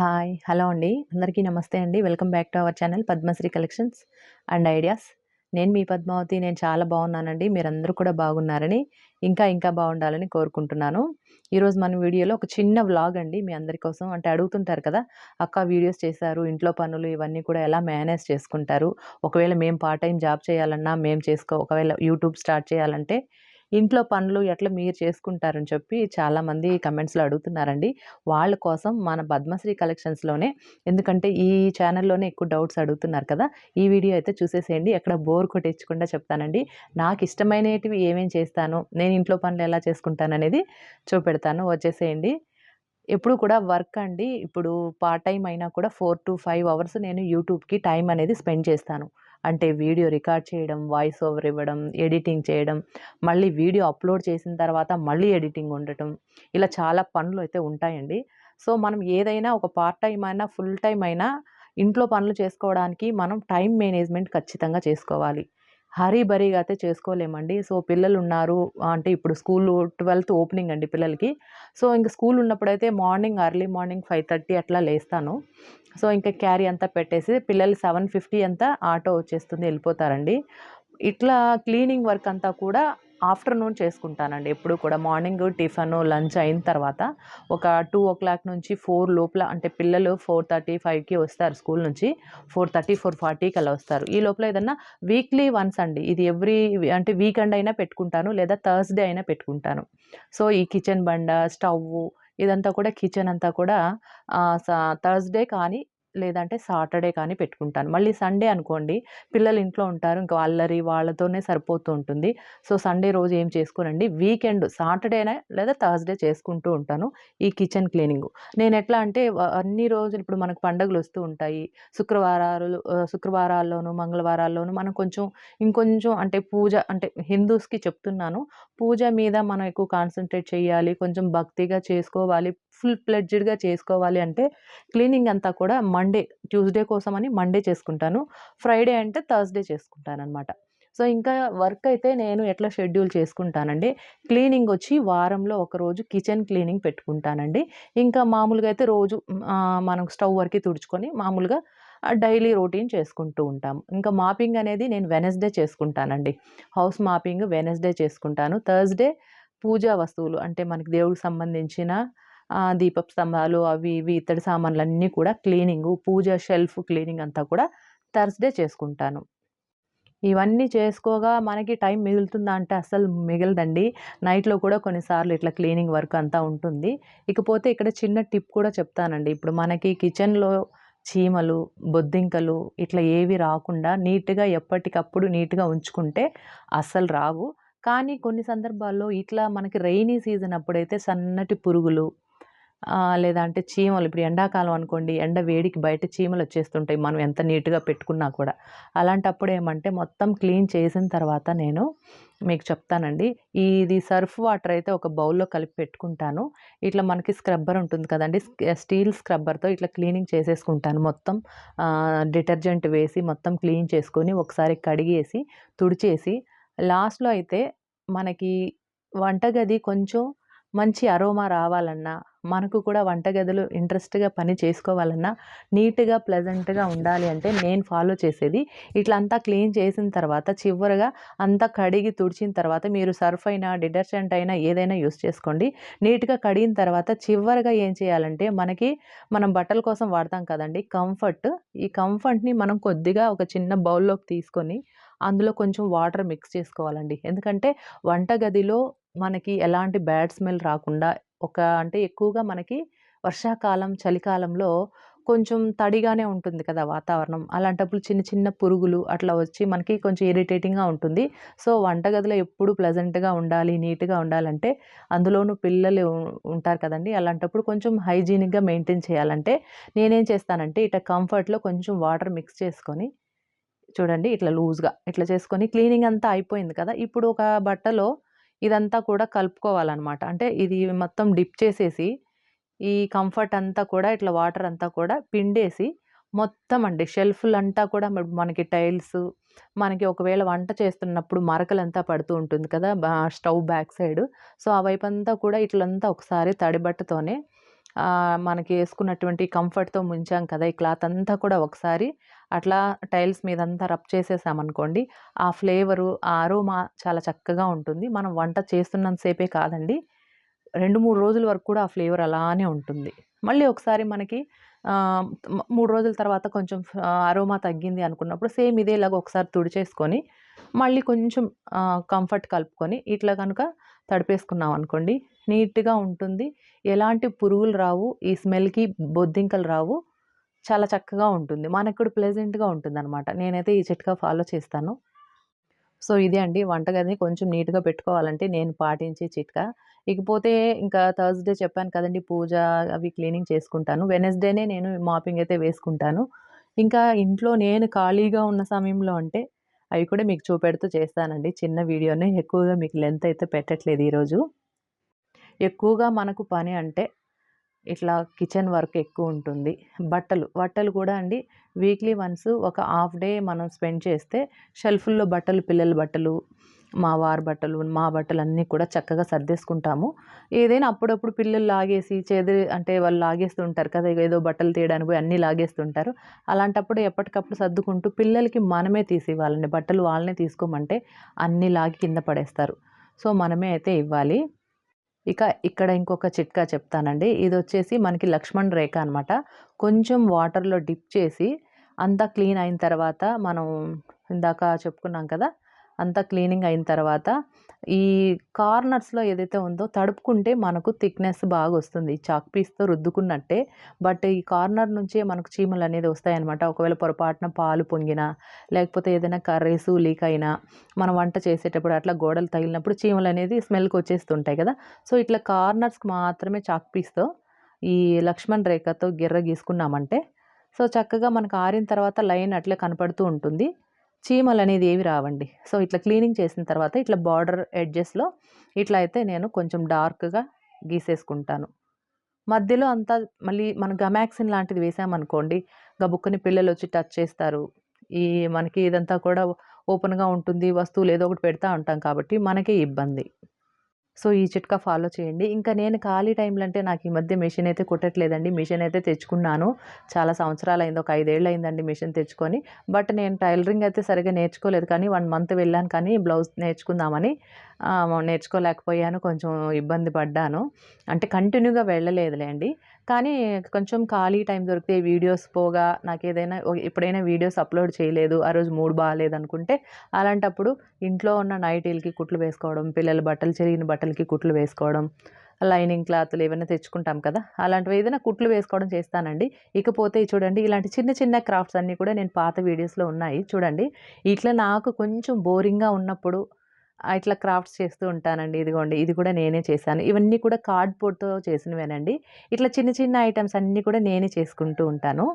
Hi hello అండి. అందరికీ నమస్తే అండి. Welcome back to our channel Padmashri collections and ideas. నేను మీ పద్మావతి నేను చాలా బాగున్నానండి. మీరందరూ కూడా బాగున్నారని ఇంకా ఇంకా బాగుండాలని కోరుకుంటున్నాను. ఈరోజు మన వీడియోలో ఒక చిన్న వ్లాగ్ అండి. మీ అందరి కోసం అంటే అడుగుతుంటారు కదా అక్క వీడియోస్ చేశారు ఇంట్లో పనులు ఇవన్నీ కూడా ఎలా మేనేజ్ చేసుకుంటారు? ఒకవేళ మేము పార్ట్ టైం జాబ్ చేయాలన్నా మేము చేసుకో ఒకవేళ యూట్యూబ్ స్టార్ట్ చేయాలంటే ఇంట్లో పనులు ఎట్లా మీరు చేసుకుంటారని చెప్పి చాలామంది కమెంట్స్లో అడుగుతున్నారండి. వాళ్ళ కోసం మన పద్మశ్రీ కలెక్షన్స్లోనే ఎందుకంటే ఈ ఛానల్లోనే ఎక్కువ డౌట్స్ అడుగుతున్నారు కదా ఈ వీడియో అయితే చూసేసేయండి. ఎక్కడ బోర్ కొట్టించకుండా చెప్తానండి. నాకు ఇష్టమైనటివి ఏమేమి చేస్తాను నేను ఇంట్లో పనులు ఎలా చేసుకుంటాను అనేది చూపెడతాను. వచ్చేసేయండి. ఎప్పుడు కూడా వర్క్ అండి. ఇప్పుడు పార్ట్ టైం అయినా కూడా ఫోర్ టు ఫైవ్ అవర్స్ నేను యూట్యూబ్కి టైం అనేది స్పెండ్ చేస్తాను. అంటే వీడియో రికార్డ్ చేయడం వాయిస్ ఓవర్ ఇవ్వడం ఎడిటింగ్ చేయడం మళ్ళీ వీడియో అప్లోడ్ చేసిన తర్వాత మళ్ళీ ఎడిటింగ్ ఉండటం ఇలా చాలా పనులు అయితే ఉంటాయండి. సో మనం ఏదైనా ఒక పార్ట్ టైం అయినా ఫుల్ టైం అయినా ఇంట్లో పనులు చేసుకోవడానికి మనం టైం మేనేజ్మెంట్ ఖచ్చితంగా చేసుకోవాలి. హరీ బరీగా అయితే చేసుకోలేమండి. సో పిల్లలు ఉన్నారు అంటే ఇప్పుడు స్కూల్ ట్వెల్త్ ఓపెనింగ్ అండి పిల్లలకి. సో ఇంకా స్కూల్ ఉన్నప్పుడైతే morning early morning five thirty అట్లా లేస్తాను. సో ఇంకా క్యారీ అంతా పెట్టేసి పిల్లలు సెవెన్ ఫిఫ్టీ అంతా ఆటో వచ్చేస్తుంది వెళ్ళిపోతారండి. ఇట్లా క్లీనింగ్ వర్క్ అంతా కూడా ఆఫ్టర్నూన్ చేసుకుంటానండి. ఎప్పుడు కూడా మార్నింగ్ టిఫిన్ లంచ్ అయిన తర్వాత ఒక టూ ఓ క్లాక్ నుంచి ఫోర్ లోపల అంటే పిల్లలు ఫోర్ థర్టీ ఫైవ్కి వస్తారు స్కూల్ నుంచి. ఫోర్ థర్టీ ఫోర్ ఫార్టీకి అలా వస్తారు. ఈ లోపల ఏదన్నా వీక్లీ వన్స్ అండి. ఇది ఎవ్రీ అంటే వీకెండ్ అయినా పెట్టుకుంటాను లేదా థర్స్డే అయినా పెట్టుకుంటాను. సో ఈ కిచెన్ బండ స్టవ్ ఇదంతా కూడా కిచెన్ అంతా కూడా థర్స్డే కానీ లేదంటే సాటర్డే కానీ పెట్టుకుంటాను. మళ్ళీ సండే అనుకోండి పిల్లలు ఇంట్లో ఉంటారు. ఇంకా అల్లరి వాళ్ళతోనే సరిపోతూ ఉంటుంది. సో సండే రోజు ఏం చేసుకోనండి? వీకెండ్ సాటర్డేనే లేదా థర్స్డే చేసుకుంటూ ఉంటాను ఈ కిచెన్ క్లీనింగ్. నేను ఎట్లా అంటే అన్ని రోజులు ఇప్పుడు మనకు పండుగలు వస్తూ ఉంటాయి. శుక్రవారాలు శుక్రవారాల్లోనూ మంగళవారాల్లోనూ మనం కొంచెం ఇంకొంచెం అంటే పూజ అంటే హిందూస్కి చెప్తున్నాను. పూజ మీద మనం ఎక్కువ కాన్సన్ట్రేట్ చేయాలి. కొంచెం భక్తిగా చేసుకోవాలి. ఫుల్ ప్లెడ్జ్డ్గా చేసుకోవాలి అంటే క్లీనింగ్ అంతా కూడా మండే ట్యూస్డే కోసం అని మండే చేసుకుంటాను. ఫ్రైడే అంటే థర్స్డే చేసుకుంటాను అనమాట సో ఇంకా వర్క్ అయితే నేను ఎట్లా షెడ్యూల్ చేసుకుంటానండి? క్లీనింగ్ వచ్చి వారంలో ఒకరోజు కిచెన్ క్లీనింగ్ పెట్టుకుంటానండి. ఇంకా మామూలుగా అయితే రోజు మనం స్టవ్ వరకు తుడుచుకొని మామూలుగా డైలీ రొటీన్ చేసుకుంటూ ఉంటాము ఇంకా మాపింగ్ అనేది నేను వెనస్డే చేసుకుంటానండి. హౌస్ మాపింగ్ వెనస్డే చేసుకుంటాను. థర్స్డే పూజా వస్తువులు అంటే మనకి దేవుడికి సంబంధించిన దీపపు స్తంభాలు అవి ఇవి ఇత్తడి సామాన్లు అన్నీ కూడా క్లీనింగ్ పూజ షెల్ఫ్ క్లీనింగ్ అంతా కూడా థర్స్డే చేసుకుంటాను. ఇవన్నీ చేసుకోగా మనకి టైం మిగులుతుందా అంటే అసలు మిగలదండి. నైట్లో కూడా కొన్నిసార్లు ఇట్లా క్లీనింగ్ వర్క్ అంతా ఉంటుంది. ఇకపోతే ఇక్కడ చిన్న టిప్ కూడా చెప్తానండి. ఇప్పుడు మనకి కిచెన్లో చీమలు బొద్దింకలు ఇట్లా ఏవి రాకుండా నీట్గా ఎప్పటికప్పుడు నీట్గా ఉంచుకుంటే అస్సలు రావు. కానీ కొన్ని సందర్భాల్లో ఇట్లా మనకి రెయినీ సీజన్ అప్పుడైతే సన్నటి పురుగులు లేదా అంటే చీమలు ఇప్పుడు ఎండాకాలం అనుకోండి ఎండ వేడికి బయట చీమలు వచ్చేస్తుంటాయి. మనం ఎంత నీట్గా పెట్టుకున్నా కూడా. అలాంటప్పుడు ఏమంటే మొత్తం క్లీన్ చేసిన తర్వాత నేను మీకు చెప్తానండి. ఇది సర్ఫ్ వాటర్ అయితే ఒక బౌల్లో కలిపి పెట్టుకుంటాను. ఇట్లా మనకి స్క్రబ్బర్ ఉంటుంది కదండి స్టీల్ స్క్రబ్బర్తో ఇట్లా క్లీనింగ్ చేసేసుకుంటాను మొత్తం. డిటర్జెంట్ వేసి మొత్తం క్లీన్ చేసుకొని ఒకసారి కడిగేసి తుడిచేసి లాస్ట్లో అయితే మనకి వంటగది కొంచెం మంచి అరోమా రావాలన్నా మనకు కూడా వంటగదులు ఇంట్రెస్ట్గా పని చేసుకోవాలన్నా నీట్గా ప్లెజెంట్గా ఉండాలి అంటే నేను ఫాలో చేసేది. ఇట్లా అంతా క్లీన్ చేసిన తర్వాత చివరిగా అంతా కడిగి తుడిచిన తర్వాత మీరు సర్ఫ్ అయినా డిటర్జెంట్ అయినా ఏదైనా యూస్ చేసుకోండి. నీట్గా కడిగిన తర్వాత చివరిగా ఏం చేయాలంటే మనకి మనం బట్టల కోసం వాడతాం కదండి కంఫర్ట్. ఈ కంఫర్ట్ని మనం కొద్దిగా ఒక చిన్న బౌల్లోకి తీసుకొని అందులో కొంచెం వాటర్ మిక్స్ చేసుకోవాలండి. ఎందుకంటే వంటగదిలో మనకి ఎలాంటి బ్యాడ్ స్మెల్ రాకుండా ఒక అంటే ఎక్కువగా మనకి వర్షాకాలం చలికాలంలో కొంచెం తడిగానే ఉంటుంది కదా వాతావరణం. అలాంటప్పుడు చిన్న చిన్న పురుగులు అట్లా వచ్చి మనకి కొంచెం ఇరిటేటింగ్గా ఉంటుంది. సో వంటగదిలో ఎప్పుడు ప్లెజెంట్గా ఉండాలి నీట్గా ఉండాలంటే అందులోనూ పిల్లలు ఉంటారు కదండి. అలాంటప్పుడు కొంచెం హైజీనిక్గా మెయింటైన్ చేయాలంటే నేనేం చేస్తానంటే ఇట కంఫర్ట్లో కొంచెం వాటర్ మిక్స్ చేసుకొని చూడండి ఇట్లా లూజ్గా ఇట్లా చేసుకొని క్లీనింగ్ అంతా అయిపోయింది కదా! ఇప్పుడు ఒక బట్టలో ఇదంతా కూడా కలుపుకోవాలన్నమాట. అంటే ఇది మొత్తం డిప్ చేసేసి ఈ కంఫర్ట్ అంతా కూడా ఇట్లా వాటర్ అంతా కూడా పిండేసి మొత్తం అండి. షెల్ఫ్లు అంతా కూడా మనకి టైల్స్ మనకి ఒకవేళ వంట చేస్తున్నప్పుడు మరకలంతా పడుతూ ఉంటుంది కదా! Stove back side. సో ఆ వైపు అంతా కూడా ఇట్లంతా ఒకసారి తడి బట్టతోనే మనకి వేసుకున్నటువంటి కంఫర్ట్‌తో ముంచాం కదా! ఈ క్లాత్ అంతా కూడా ఒకసారి అట్లా టైల్స్ మీదంతా రబ్ చేసేసామనుకోండి, ఆ ఫ్లేవరు, ఆ అరోమా చాలా చక్కగా ఉంటుంది. మనం వంట చేస్తున్నంత సేపే కాదండి, 2, 3 రోజుల వరకు కూడా ఆ ఫ్లేవర్ అలానే ఉంటుంది. మళ్ళీ ఒకసారి మనకి మూడు రోజుల తర్వాత కొంచెం అరోమా తగ్గింది అనుకున్నప్పుడు సేమ్ ఇదేలాగా ఒకసారి తుడిచేసుకొని, మళ్ళీ కొంచెం కంఫర్ట్ కలుపుకొని ఇట్లా కనుక తడిపేసుకున్నాం అనుకోండి, నీట్‌గా ఉంటుంది. ఎలాంటి పురుగులు రావు. ఈ స్మెల్‌కి బొద్దింకలు రావు. చాలా చక్కగా ఉంటుంది. మనకు కూడా ప్లెజెంట్‌గా ఉంటుందనమాట. నేనైతే ఈ చిట్కా ఫాలో చేస్తాను. సో, ఇదే అండి వంటగదిని కొంచెం నీట్‌గా పెట్టుకోవాలంటే నేను పాటించే చిట్కా. ఇకపోతే ఇంకా థర్స్‌డే చెప్పాను కదండి పూజ అవి క్లీనింగ్ చేసుకుంటాను. వెనస్డేనే నేను మాపింగ్ అయితే వేసుకుంటాను. ఇంకా ఇంట్లో నేను ఖాళీగా ఉన్న సమయంలో అంటే, అవి కూడా మీకు చూపెడుతూ చేస్తానండి. చిన్న వీడియోనే ఎక్కువగా మీకు లెంత్ అయితే పెట్టట్లేదు ఈరోజు. ఎక్కువగా మనకు పని అంటే, ఇట్లా కిచెన్ వర్క్ ఎక్కువ ఉంటుంది బట్టలు, బట్టలు కూడా అండి వీక్లీ వన్స్ ఒక హాఫ్ డే మనం స్పెండ్ చేస్తే షెల్ఫుల్లో బట్టలు, పిల్లల బట్టలు, మా వారి బట్టలు, మా బట్టలు అన్నీ కూడా చక్కగా సర్దేసుకుంటాము. ఏదైనా అప్పుడప్పుడు పిల్లలు లాగేసి చేదిరి అంటే వాళ్ళు లాగేస్తూ ఉంటారు కదా! ఏదో బట్టలు తీయడానికి పోయి అన్నీ లాగేస్తుంటారు. అలాంటప్పుడు ఎప్పటికప్పుడు సర్దుకుంటూ పిల్లలకి మనమే తీసివ్వాలండి. బట్టలు వాళ్ళనే తీసుకోమంటే అన్నీ లాగి కింద పడేస్తారు. సో, మనమే అయితే ఇవ్వాలి. ఇక ఇక్కడ ఇంకొక చిట్కా చెప్తానండి. ఇది వచ్చేసి మనకి లక్ష్మణ్ రేఖ అనమాట. కొంచెం వాటర్‌లో డిప్ చేసి అంతా క్లీన్ అయిన తర్వాత మనం ఇందాక చెప్పుకున్నాం కదా! అంతా క్లీనింగ్ అయిన తర్వాత ఈ కార్నర్స్‌లో ఏదైతే ఉందో తడుపుకుంటే మనకు థిక్‌నెస్ బాగొస్తుంది. చాక్ పీస్‌తో రుద్దుకున్నట్టే. బట్ ఈ కార్నర్ నుంచే మనకు చీమలు అనేది వస్తాయన్నమాట. ఒకవేళ పొరపాటున పాలు పొంగినా, లేకపోతే ఏదైనా కర్రీసు లీక్ అయినా, మనం వంట చేసేటప్పుడు అట్లా గోడలు తగిలినప్పుడు చీమలు అనేది స్మెల్కి వచ్చేస్తుంటాయి కదా! సో, ఇట్లా కార్నర్స్‌కి మాత్రమే చాక్ పీస్‌తో ఈ లక్ష్మణ్ రేఖతో గిర్ర గీసుకున్నామంటే, సో, చక్కగా మనకు ఆరిన తర్వాత లైన్ అట్లే కనపడుతూ ఉంటుంది. చీమలు అనేది ఏవి రావండి. సో, ఇట్లా క్లీనింగ్ చేసిన తర్వాత ఇట్లా బార్డర్ ఎడ్జెస్‌లో ఇట్లా అయితే నేను కొంచెం డార్క్‌గా గీసేసుకుంటాను. మధ్యలో అంతా మళ్ళీ మనం గమాక్సిన్ లాంటిది వేసామనుకోండి, గబుక్కుని పిల్లలు వచ్చి టచ్ చేస్తారు. ఈ మనకి ఇదంతా కూడా ఓపెన్‌గా ఉంటుంది. వస్తువులు ఏదో ఒకటి పెడతా ఉంటాం కాబట్టి మనకే ఇబ్బంది. సో, ఈ చిట్కా ఫాలో చేయండి. ఇంకా నేను ఖాళీ టైంలో అంటే నాకు ఈ మధ్య మిషన్ అయితే కుట్టట్లేదండి. మిషన్ అయితే తెచ్చుకున్నాను. చాలా సంవత్సరాలు అయింది ఒక ఐదేళ్ళు అయిందండి మిషన్ తెచ్చుకొని. బట్ నేను టైలరింగ్ అయితే సరిగ్గా నేర్చుకోలేదు కానీ వన్ మంత్ వెళ్ళాను కానీ బ్లౌజ్ నేర్చుకుందామని నేర్చుకోలేకపోయాను. కొంచెం ఇబ్బంది పడ్డాను. అంటే కంటిన్యూగా వెళ్ళలేదులేండి. కానీ కొంచెం ఖాళీ టైం దొరికితే వీడియోస్ పోగా నాకు ఏదైనా ఎప్పుడైనా వీడియోస్ అప్‌లోడ్ చేయలేదు. ఆ రోజు మూడ్ అనుకుంటే అలాంటప్పుడు ఇంట్లో ఉన్న నైటీలకి కుట్లు వేసుకోవడం, పిల్లల బట్టలు చెరిగిన బట్టలకి కుట్లు వేసుకోవడం, లైనింగ్ క్లాత్లు ఏమైనా తెచ్చుకుంటాం కదా! అలాంటివి ఏదైనా కుట్లు వేసుకోవడం చేస్తానండి. ఇకపోతే చూడండి ఇలాంటి చిన్న చిన్న క్రాఫ్ట్స్ అన్నీ కూడా నేను పాత వీడియోస్‌లో ఉన్నాయి చూడండి. ఇట్లా నాకు కొంచెం బోరింగ్‌గా ఉన్నప్పుడు ఇట్లా క్రాఫ్ట్స్ చేస్తూ ఉంటానండి. ఇదిగోండి ఇది కూడా నేనే చేశాను. ఇవన్నీ కూడా కార్డ్‌బోర్డ్‌తో చేసినవేనండి. ఇట్లా చిన్న చిన్న ఐటమ్స్ అన్నీ కూడా నేనే చేసుకుంటూ ఉంటాను.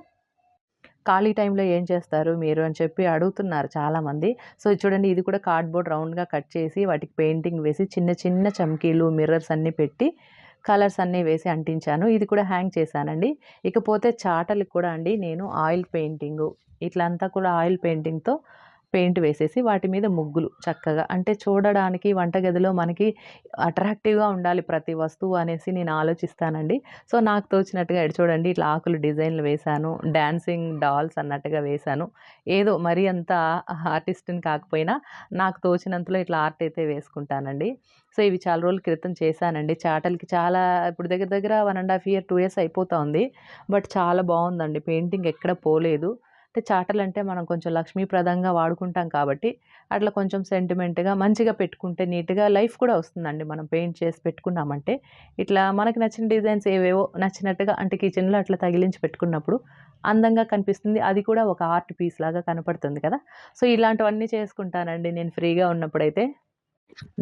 ఖాళీ టైంలో ఏం చేస్తారు మీరు అని చెప్పి అడుగుతున్నారు చాలామంది. సో, చూడండి ఇది కూడా కార్డ్‌బోర్డ్ రౌండ్‌గా కట్ చేసి వాటికి పెయింటింగ్ వేసి చిన్న చిన్న చమ్కీలు, మిర్రర్స్ అన్నీ పెట్టి కలర్స్ అన్నీ వేసి అంటించాను. ఇది కూడా హ్యాంగ్ చేశానండి. ఇకపోతే చాటలకు కూడా అండి నేను ఆయిల్ పెయింటింగు ఇట్లా అంతా కూడా ఆయిల్ పెయింటింగ్‌తో పెయింట్ వేసేసి వాటి మీద ముగ్గులు చక్కగా అంటే చూడడానికి వంటగదిలో మనకి అట్రాక్టివ్‌గా ఉండాలి ప్రతి వస్తువు అనేసి నేను ఆలోచిస్తానండి. సో, నాకు తోచినట్టుగా ఇటు చూడండి ఇట్లా ఆకులు డిజైన్‌లు వేశాను. డ్యాన్సింగ్ డాల్స్ అన్నట్టుగా వేశాను. ఏదో మరీ అంత ఆర్టిస్ట్‌ని కాకపోయినా నాకు తోచినంతలో ఇట్లా ఆర్ట్ అయితే వేసుకుంటానండి. సో, ఇవి చాలా రోజుల క్రితం చేశానండి. చాటలకి చాలా ఇప్పుడు దగ్గర దగ్గర one and half year, two years అయిపోతోంది. బట్ చాలా బాగుందండి పెయింటింగ్ ఎక్కడ పోలేదు. అంటే చాటలు అంటే మనం కొంచెం లక్ష్మీప్రదంగా వాడుకుంటాం కాబట్టి అట్లా కొంచెం సెంటిమెంట్‌గా మంచిగా పెట్టుకుంటే నీట్‌గా లైఫ్ కూడా వస్తుందండి. మనం పెయింట్ చేసి పెట్టుకున్నామంటే. ఇట్లా మనకు నచ్చిన డిజైన్స్ ఏవేవో నచ్చినట్టుగా అంటే కిచెన్‌లో అట్లా తగిలించి పెట్టుకున్నప్పుడు అందంగా కనిపిస్తుంది. అది కూడా ఒక ఆర్ట్ పీస్ లాగా కనపడుతుంది కదా! సో, ఇలాంటివన్నీ చేసుకుంటానండి నేను ఫ్రీగా ఉన్నప్పుడైతే.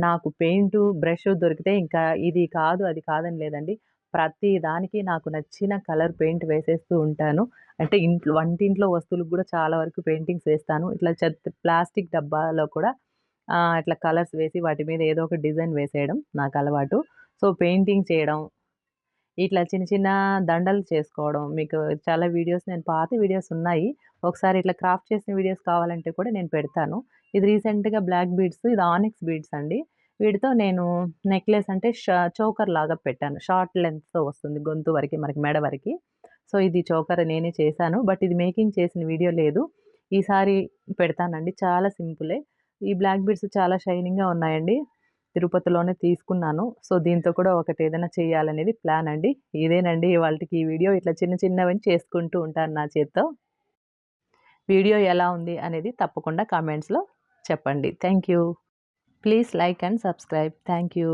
నాకు పెయింటు, బ్రష్ దొరికితే ఇంకా ఇది కాదు, అది కాదని లేదండి. ప్రతి దానికి నాకు నచ్చిన కలర్ పెయింట్ వేసేస్తూ ఉంటాను. అంటే ఇంట్లో వంటింట్లో వస్తువులకు కూడా చాలా వరకు పెయింటింగ్స్ వేస్తాను. ఇట్లా చెత్త ప్లాస్టిక్ డబ్బాలో కూడా ఇట్లా కలర్స్ వేసి వాటి మీద ఏదో ఒక డిజైన్ వేసేయడం నాకు అలవాటు సో, పెయింటింగ్ చేయడం ఇట్లా చిన్న చిన్న దండలు చేసుకోవడం. మీకు చాలా వీడియోస్ నేను పాత వీడియోస్ ఉన్నాయి. ఒకసారి ఇట్లా క్రాఫ్ట్ చేసిన వీడియోస్ కావాలంటే కూడా నేను పెడతాను. ఇది రీసెంట్‌గా బ్లాక్ బీడ్స్ ఇది ఆనిక్స్ బీడ్స్ అండి. వీటితో నేను నెక్లెస్ అంటే ష చోకర్ లాగా పెట్టాను షార్ట్ లెంత్తో వస్తుంది గొంతు వరకు మనకి మెడ వరకు సో ఇది చోకర నేనే చేశాను. బట్ ఇది మేకింగ్ చేసిన వీడియో లేదు. ఈసారి పెడతానండి. చాలా సింపులే. ఈ బ్లాక్ బీడ్స్ చాలా షైనింగ్గా ఉన్నాయండి. తిరుపతిలోనే తీసుకున్నాను. సో దీంతో కూడా ఒకటి ఏదైనా చేయాలనేది ప్లాన్ అండి. ఇదేనండి వాళ్ళకి ఈ వీడియో. ఇట్లా చిన్న చిన్నవని చేసుకుంటూ ఉంటాను నా చేత్తో. వీడియో ఎలా ఉంది అనేది తప్పకుండా కామెంట్స్లో చెప్పండి. Thank you please like and subscribe. Thank you